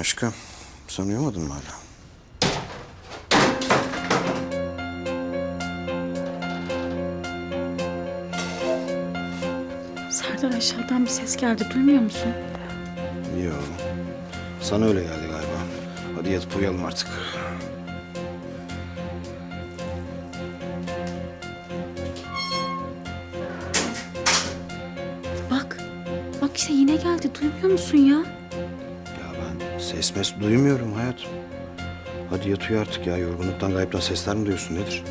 Aşkım, sen uyumadın mı hala? Serdar aşağıdan bir ses geldi duymuyor musun? Yo. Sana öyle geldi galiba. Hadi yatıp uyuyalım artık. Bak. Bak işte yine geldi duymuyor musun ya? Ses mes duymuyorum hayatım. Hadi yat uyu artık ya. Yorgunluktan gayipten sesler mi duyuyorsun nedir?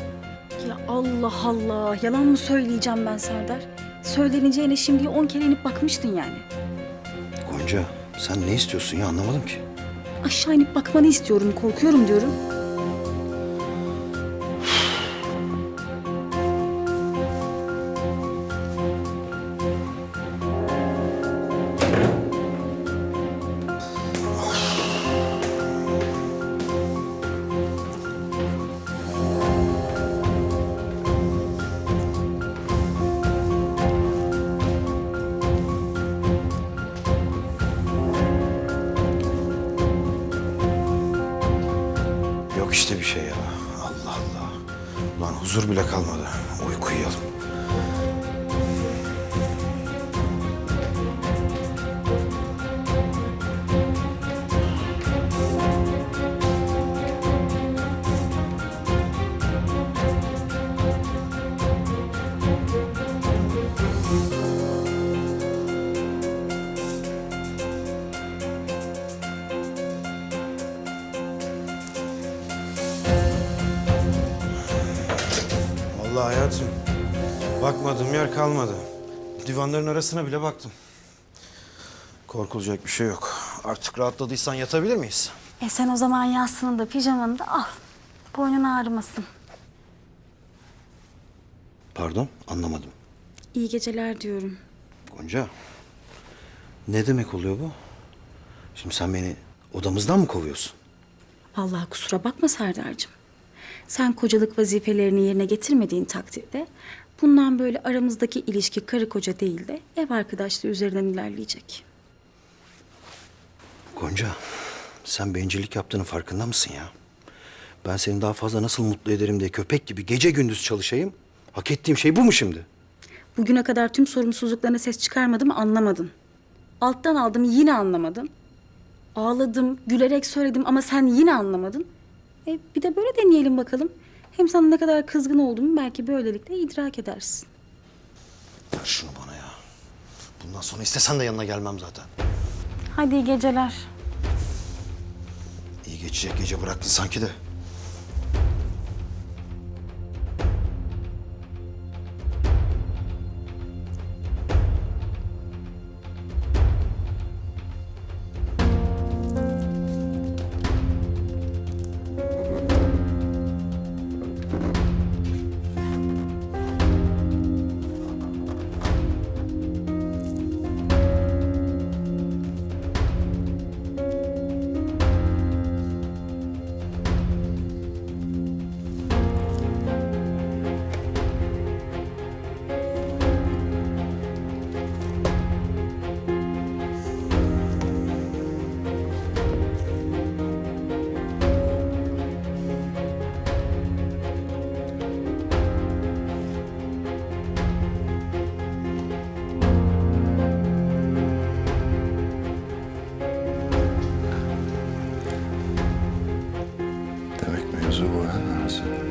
Ya Allah Allah yalan mı söyleyeceğim ben Serdar? Söyleneceğine şimdi on kere inip bakmıştın yani. Gonca sen ne istiyorsun ya anlamadım ki. Aşağı inip bakmanı istiyorum korkuyorum diyorum. Yok işte bir şey ya. Allah Allah. Ulan huzur bile kalmadı. Uyku uyuyalım. Vallahi hayatım. Bakmadığım yer kalmadı. Divanların arasına bile baktım. Korkulacak bir şey yok. Artık rahatladıysan yatabilir miyiz? E sen o zaman yastığını da pijamanı da al. Boynun ağrımasın. Pardon, anlamadım. İyi geceler diyorum. Gonca, ne demek oluyor bu? Şimdi sen beni odamızdan mı kovuyorsun? Vallahi kusura bakma Serdar'cığım. Sen kocalık vazifelerini yerine getirmediğin takdirde bundan böyle aramızdaki ilişki karı koca değil de ev arkadaşlığı üzerinden ilerleyecek. Gonca, sen bencillik yaptığının farkında mısın ya? Ben seni daha fazla nasıl mutlu ederim diye köpek gibi gece gündüz çalışayım. Hak ettiğim şey bu mu şimdi? Bugüne kadar tüm sorumsuzluklarına ses çıkarmadım anlamadın. Alttan aldım yine anlamadın. Ağladım, gülerek söyledim ama sen yine anlamadın. E bir de böyle deneyelim bakalım. Hem sana ne kadar kızgın olduğumu belki böylelikle idrak edersin. Ver şunu bana ya. Bundan sonra istesen de yanına gelmem zaten. Hadi iyi geceler. İyi geçecek gece bıraktın sanki de. Demek mevzu bu ha Nazım.